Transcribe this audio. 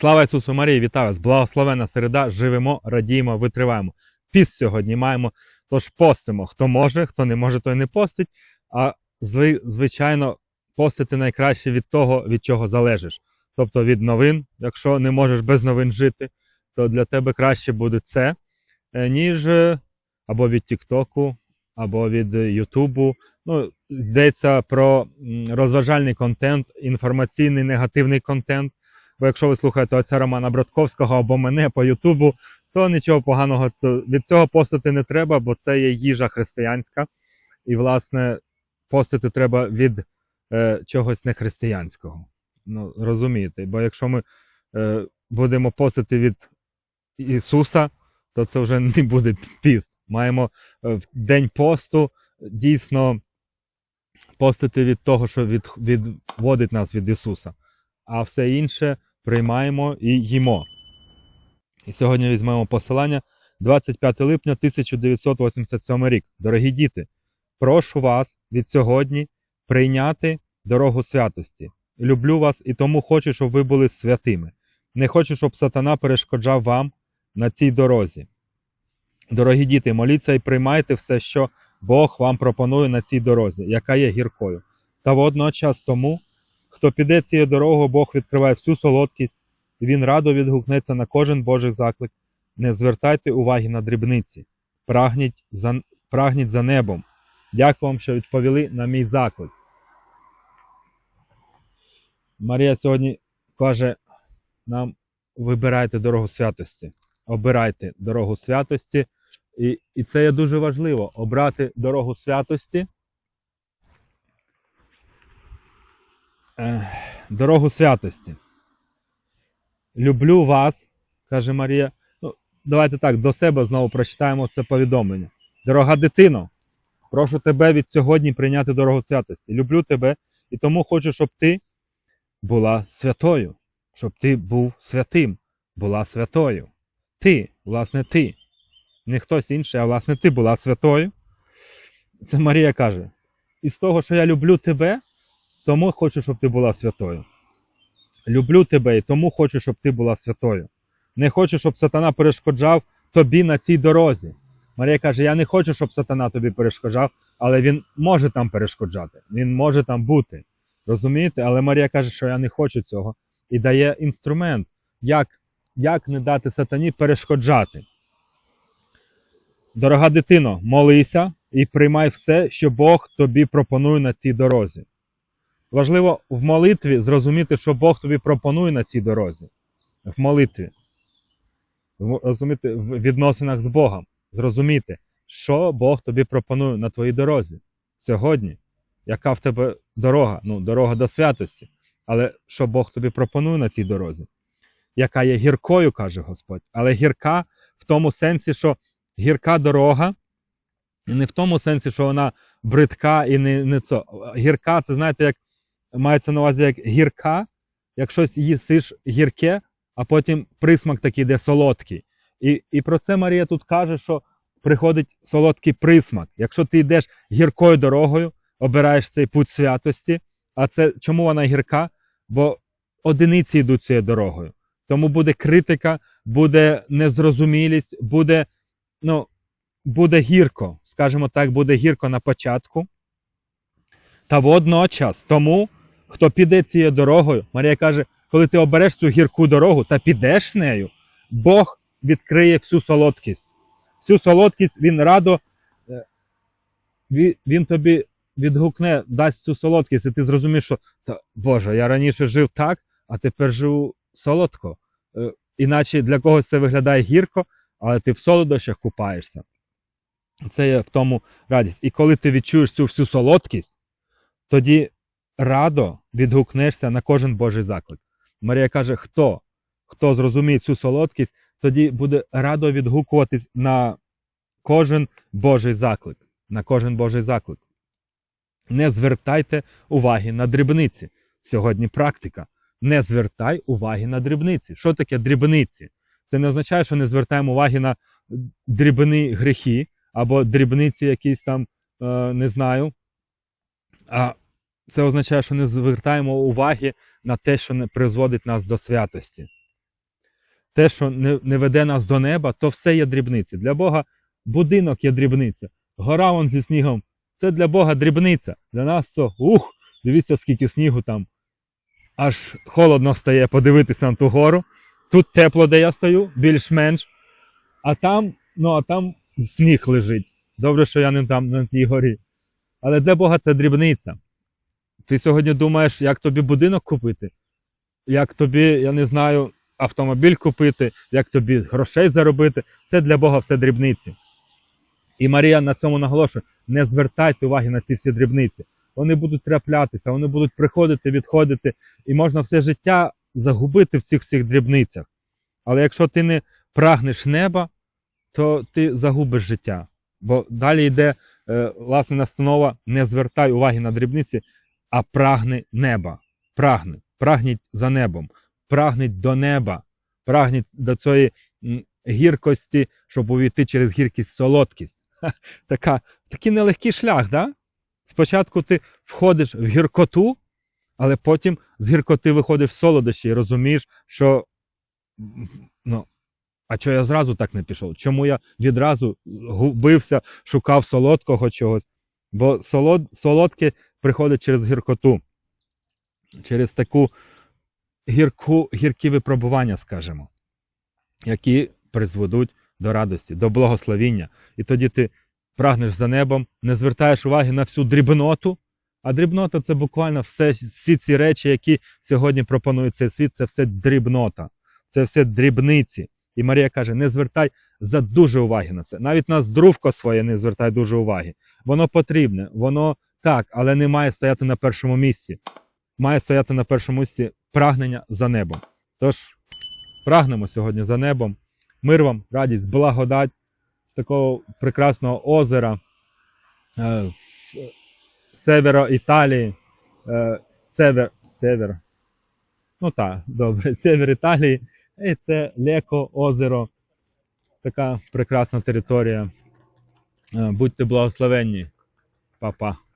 Слава Ісусу Марії, вітаю вас! Благословена середа, живемо, радіємо, витриваємо. Піст сьогодні маємо, тож постимо. Хто може, хто не може, той не постить. А зви- звичайно, постити найкраще від того, від чого залежиш. Тобто від новин, якщо не можеш без новин жити, то для тебе краще буде це, е, ніж е, або від Тіктоку, або від Ютубу. Ну, йдеться про розважальний контент, інформаційний негативний контент. Бо якщо ви слухаєте отця Романа Братковського або мене по Ютубу, то нічого поганого від цього постити не треба, бо це є їжа християнська. І, власне, постити треба від е, чогось нехристиянського. Ну, розумієте? Бо якщо ми е, будемо постити від Ісуса, то це вже не буде піст. Маємо е, в день посту дійсно постити від того, що від, відводить нас від Ісуса. А все інше приймаємо і їмо. І сьогодні візьмемо посилання 25 липня 1987 рік. Дорогі діти, прошу вас від сьогодні прийняти дорогу святості. Люблю вас і тому хочу, щоб ви були святими. Не хочу, щоб сатана перешкоджав вам на цій дорозі. Дорогі діти, моліться і приймайте все, що Бог вам пропонує на цій дорозі, яка є гіркою. Та водночас тому, хто піде цією дорогою, Бог відкриває всю солодкість, і він радо відгукнеться на кожен Божий заклик. Не звертайте уваги на дрібниці, прагніть за, прагніть за небом. Дякую вам, що відповіли на мій заклик. Марія сьогодні каже нам: вибирайте дорогу святості, обирайте дорогу святості. І, і це є дуже важливо обрати дорогу святості. Дорогу святості. Люблю вас, каже Марія. Ну, давайте так, до себе знову прочитаємо це повідомлення. Дорога дитино, прошу тебе від сьогодні прийняти дорогу святості. Люблю тебе і тому хочу, щоб ти була святою, щоб ти був святим, була святою. Ти, власне, ти. Не хтось інший, а власне ти була святою. Це Марія каже: із того, що я люблю тебе, тому хочу, щоб ти була святою. Люблю тебе і тому хочу, щоб ти була святою. Не хочу, щоб сатана перешкоджав тобі на цій дорозі. Марія каже: Я не хочу, щоб сатана тобі перешкоджав, але він може там перешкоджати, він може там бути. Розумієте? Але Марія каже, що я не хочу цього. І дає інструмент, як, як не дати сатані перешкоджати. Дорога дитино, молися і приймай все, що Бог тобі пропонує на цій дорозі. Важливо в молитві зрозуміти, що Бог тобі пропонує на цій дорозі. В молитві. Розуміти, в відносинах з Богом. Зрозуміти, що Бог тобі пропонує на твоїй дорозі сьогодні. Яка в тебе дорога? Ну, дорога до святості. Але що Бог тобі пропонує на цій дорозі? Яка є гіркою, каже Господь. Але гірка в тому сенсі, що гірка дорога, і не в тому сенсі, що вона бридка і не, не це. Гірка, це знаєте, як мається на увазі як гірка, як щось їсиш гірке, а потім присмак такий, де солодкий. І, і про це Марія тут каже, що приходить солодкий присмак. Якщо ти йдеш гіркою дорогою, обираєш цей путь святості, а це чому вона гірка? Бо одиниці йдуть цією дорогою. Тому буде критика, буде незрозумілість, буде, ну, буде гірко, скажімо так, буде гірко на початку. Та водночас тому, хто піде цією дорогою, Марія каже, коли ти обереш цю гірку дорогу та підеш нею, Бог відкриє всю солодкість. Всю солодкість він радо, е, він тобі відгукне, дасть цю солодкість, і ти зрозумієш, що та, Боже, я раніше жив так, а тепер живу солодко. Е, Іначе для когось це виглядає гірко, але ти в солодощах купаєшся. Це є в тому радість. І коли ти відчуєш цю всю солодкість, тоді радо відгукнешся на кожен Божий заклик. Марія каже: хто? Хто зрозуміє цю солодкість, тоді буде радо відгукуватись на кожен Божий заклик. На кожен Божий заклик. Не звертайте уваги на дрібниці. Сьогодні практика. Не звертай уваги на дрібниці. Що таке дрібниці? Це не означає, що не звертаємо уваги на дрібні гріхи або дрібниці якісь там, е, не знаю. А це означає, що не звертаємо уваги на те, що не призводить нас до святості. те, що не, не веде нас до неба, то все є дрібниці. Для Бога будинок є дрібниця. Гора вон зі снігом. Це для Бога дрібниця. Для нас це ух, дивіться, скільки снігу там. Аж холодно стає подивитися на ту гору. Тут тепло, де я стою, більш-менш. А там, ну а там сніг лежить. Добре, що я не там на тій горі. Але для Бога це дрібниця. Ти сьогодні думаєш, як тобі будинок купити, як тобі, я не знаю, автомобіль купити, як тобі грошей заробити. Це для Бога все дрібниці. І Марія на цьому наголошує: не звертайте уваги на ці всі дрібниці. Вони будуть траплятися, вони будуть приходити, відходити, і можна все життя загубити в цих всіх дрібницях. Але якщо ти не прагнеш неба, то ти загубиш життя. Бо далі йде е, власне настанова: не звертай уваги на дрібниці, а прагни неба. Прагни, прагніть за небом, прагніть до неба, прагніть до цієї гіркості, щоб увійти через гіркість солодкість. Ха, така, такий нелегкий шлях, да? Спочатку ти входиш в гіркоту, але потім з гіркоти виходиш в солодощі і розумієш, що ну, а чого я зразу так не пішов? Чому я відразу губився, шукав солодкого чогось? Бо солод, солодке приходить через гіркоту, через таку гірку, гіркі випробування, скажімо, які призведуть до радості, до благословіння. І тоді ти прагнеш за небом, не звертаєш уваги на всю дрібноту. А дрібнота це буквально все, всі ці речі, які сьогодні пропонує цей світ, це все дрібнота, це все дрібниці. І Марія каже: не звертай за дуже уваги на це. Навіть на здрувко своє не звертай дуже уваги. Воно потрібне, воно так, але не має стояти на першому місці. Має стояти на першому місці прагнення за небом. Тож прагнемо сьогодні за небом. Мир вам, радість, благодать з такого прекрасного озера, е, з севера Італії, е, север, север. Ну так, добре, север Італії. І це Леко озеро. Така прекрасна територія. Е, Будьте благословенні, Па-па.